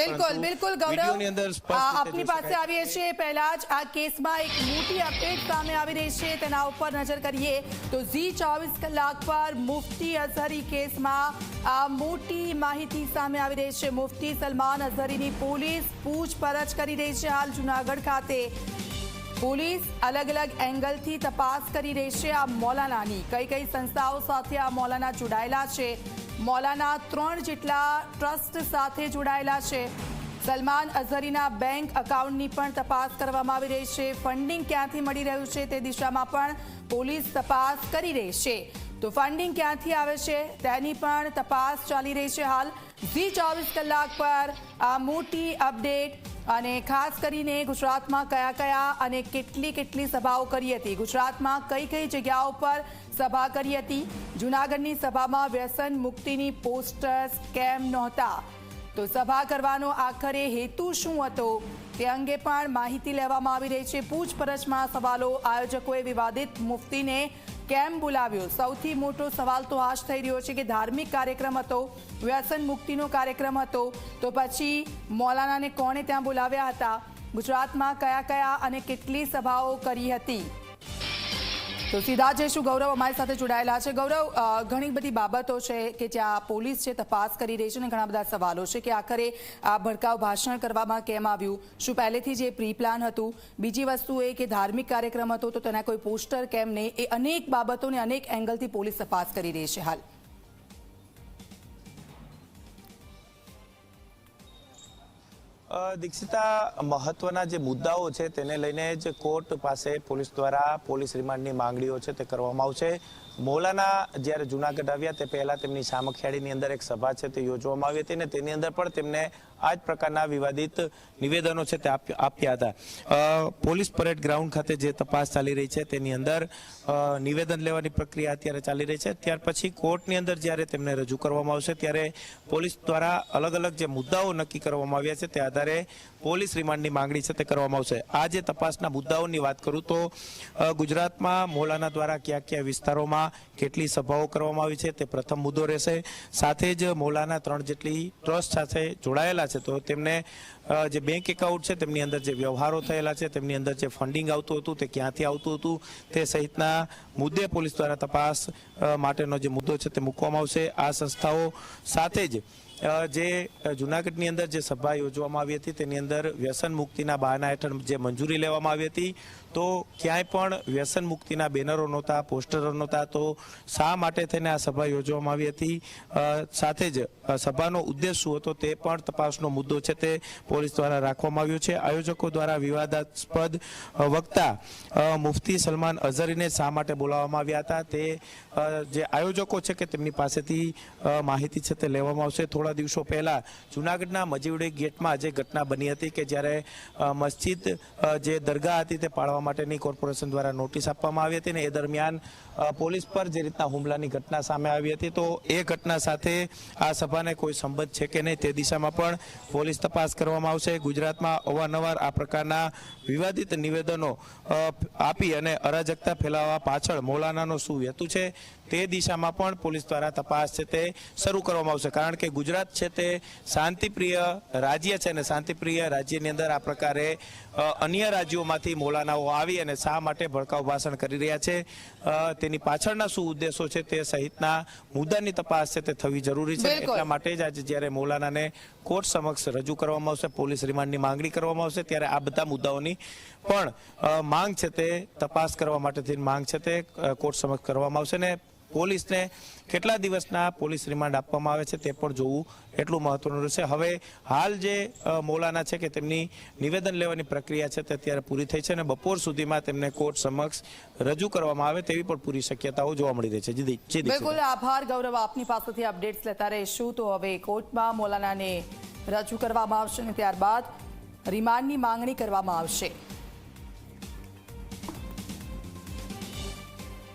બિલકુલ બિલકુલ ગૌરવ. આપની પાસે આવીએ છીએ. પહેલા જ આ કેસમાં એક મોટી અપડેટ સામે આવી રહી છે. તેના ઉપર નજર કરીએ તો ઝી ચોવીસ કલાક પર મુફતી અઝહરી કેસમાં આ મોટી માહિતી સામે આવી રહી છે. મુફતી સલમાન અઝહરીની પોલીસ પૂછપરછ કરી રહી છે હાલ જુનાગઢ ખાતે. પોલીસ અલગ અલગ એંગલથી તપાસ કરી રહી છે આ મૌલાનાની. કઈ કઈ સંસ્થાઓ સાથે આ મૌલાના જોડાયેલા છે? મૌલાના ત્રણ જેટલા ટ્રસ્ટ સાથે જોડાયેલા છે. સલમાન અઝહરીના બેંક એકાઉન્ટની પણ તપાસ કરવામાં આવી રહી છે. ફંડિંગ ક્યાંથી મળી રહ્યું છે તે દિશામાં પણ પોલીસ તપાસ કરી રહી છે. તો ફંડિંગ ક્યાંથી આવે છે? તેની પણ તપાસ ચાલી રહી છે હાલ. ઝી ચોવીસ કલાક પર આ મોટી અપડેટ અને ખાસ કરીને ગુજરાતમાં કયા કયા અને કેટલી કેટલી સભાઓ કરી હતી. ગુજરાતમાં કઈ કઈ જગ્યાઓ પર સભા કરી હતી? જૂનાગઢની સભામાં વ્યસન મુક્તિની પોસ્ટર્સ કેમ નહોતા? તો સભા કરવાનો આખરે હેતુ શું હતો તે અંગે પણ માહિતી લેવામાં આવી રહી છે. પૂછપરછમાં સવાલો આયોજકોએ વિવાદિત મુફતીને કેમ બોલાવ્યો? સૌથી મોટો સવાલ તો આ જ થઈ રહ્યો છે કે ધાર્મિક કાર્યક્રમ હતો, વ્યસન મુક્તિનો કાર્યક્રમ હતો, તો પછી મૌલાનાને કોણે ત્યાં બોલાવ્યા હતા? ગુજરાતમાં કયા કયા અને કેટલી સભાઓ કરી હતી? તો સીધા જઈશું ગૌરવ અમારી સાથે જોડાયેલા છે. ગૌરવ ઘણી બધી બાબતો છે કે જ્યાં પોલીસ છે તપાસ કરી રહી છે અને ઘણા બધા સવાલો છે કે આખરે આ ભડકાઉ ભાષણ કરવામાં કેમ આવ્યું? શું પહેલેથી જે પ્રી પ્લાન હતું? બીજી વસ્તુ એ કે ધાર્મિક કાર્યક્રમ હતો તો તેના કોઈ પોસ્ટર કેમ નહીં? એ અનેક બાબતોને અનેક એંગલથી પોલીસ તપાસ કરી રહી છે હાલ. દીક્ષિતા, મહત્વના જે મુદ્દાઓ છે તેને લઈને જ કોર્ટ પાસે પોલીસ દ્વારા પોલીસ રિમાન્ડની માંગણીઓ છે તે કરવામાં આવશે. મોલાના જ્યારે જુનાગઢ આવ્યા તે પહેલા તેમની સામખિયાળીની અંદર એક સભા છે તે યોજવામાં આવી હતી અને તેની અંદર પણ તેમને આ જ પ્રકારના વિવાદિત નિવેદનો છે તે આપ- આપ્યા હતા. પોલીસ પરેડ ગ્રાઉન્ડ ખાતે જે તપાસ ચાલી રહી છે તેની અંદર નિવેદન લેવાની પ્રક્રિયા અત્યારે ચાલી રહી છે. ત્યાર પછી કોર્ટની અંદર જ્યારે તેમને રજૂ કરવામાં આવશે ત્યારે પોલીસ દ્વારા અલગ અલગ જે મુદ્દાઓ નક્કી કરવામાં આવ્યા છે તે આધારે પોલીસ રિમાન્ડની માંગણી છે તે કરવામાં આવશે. આ જે તપાસના મુદ્દાઓની વાત કરું તો ગુજરાતમાં મૌલાના દ્વારા કયા કયા વિસ્તારોમાં કેટલી સભાઓ કરવામાં આવી છે તે પ્રથમ મુદ્દો રહેશે. સાથે જ મૌલાના ત્રણ જેટલી ટ્રસ્ટ સાથે જોડાયેલા છે તો તેમને જે બેંક એકાઉન્ટ છે તેમની અંદર જે વ્યવહારો થયેલા છે તેમની અંદર જે ફંડિંગ આવતું હતું તે ક્યાંથી આવતું હતું તે સહિતના મુદ્દે પોલીસ દ્વારા તપાસ માટેનો જે મુદ્દો છે તે મૂકવામાં આવશે. આ સંસ્થાઓ સાથે જ જે જૂનાગઢની અંદર જે સભા યોજવામાં આવી હતી, તેની અંદર વ્યસન મુક્તિના બહાના હેઠળ જે મંજૂરી લેવામાં આવી હતી, તો ક્યાંય પણ વ્યસન મુક્તિના બેનરો નહોતા, પોસ્ટરો નહોતા, તો શા માટે થઈને આ સભા યોજવામાં આવી હતી? સાથે જ સભાનો ઉદ્દેશ શું હતો તે પણ તપાસનો મુદ્દો છે તે પોલીસ દ્વારા રાખવામાં આવ્યો છે. આયોજકો દ્વારા વિવાદાસ્પદ વક્તા મુફતી સલમાન અઝહરીને શા માટે બોલાવવામાં આવ્યા હતા તે જે આયોજકો છે કે તેમની પાસેથી માહિતી છે તે લેવામાં આવશે. થોડા દિવસો પહેલા જુનાગઢના મજીવડી ગેટમાં જે ઘટના બની હતી કે જ્યારે મસ્જિદ જે દરગાહ હતી તે પાળવા માટેની કોર્પોરેશન દ્વારા નોટિસ આપવામાં આવી હતી ને એ દરમિયાન પોલીસ પર જે રીતના હુમલાની ઘટના સામે આવી હતી તો એ ઘટના સાથે આ સભાને કોઈ સંબંધ છે કે નહીં તે દિશામાં પણ પોલીસ તપાસ કરવામાં આવશે. ગુજરાતમાં અવારનવાર આ પ્રકારના વિવાદિત નિવેદનો આપી અને અરાજકતા ફેલાવવા પાછળ મૌલાનાનો શું હેતુ છે તે દિશામાં પણ પોલીસ દ્વારા તપાસ છે તે શરૂ કરવામાં આવશે. કારણ કે ગુજરાત છે તે શાંતિપ્રિય રાજ્ય છે અને શાંતિપ્રિય રાજ્યની અંદર આ પ્રકારે અન્ય રાજ્યોમાંથી મૌલાનાઓ આવી અને શા માટે ભડકાઉ ભાષણ કરી રહ્યા છે તેની પાછળના શું ઉદ્દેશો છે તે સહિતના મુદ્દાની તપાસ છે તે થવી જરૂરી છે. એટલા માટે જ આજે જ્યારે મૌલાનાને કોર્ટ સમક્ષ રજૂ કરવામાં આવશે પોલીસ રિમાન્ડની માંગણી કરવામાં આવશે ત્યારે આ બધા મુદ્દાઓની પણ માંગ છે તે તપાસ કરવા માટેથી માંગ છે તે કોર્ટ સમક્ષ કરવામાં આવશે ને પોલીસને કેટલા દિવસના પોલીસ રિમાન્ડ આપવામાં આવે છે તે પણ જોવું એટલું મહત્વનું રહેશે. હવે હાલ જે મૌલાના છે કે તેમની નિવેદન લેવાની પ્રક્રિયા છે તે અત્યારે પૂરી થઈ છે અને બપોર સુધીમાં તેમને કોર્ટ સમક્ષ રજૂ કરવામાં આવે તેવી પણ પૂરી શક્યતાઓ જોવા મળી રહી છે. બિલકુલ આભાર ગૌરવ આપની પાસેથી અપડેટ્સ લેતા રહીશું. તો હવે કોર્ટમાં મૌલાનાને રજૂ કરવામાં આવશે અને ત્યારબાદ રિમાન્ડની માંગણી કરવામાં આવશે.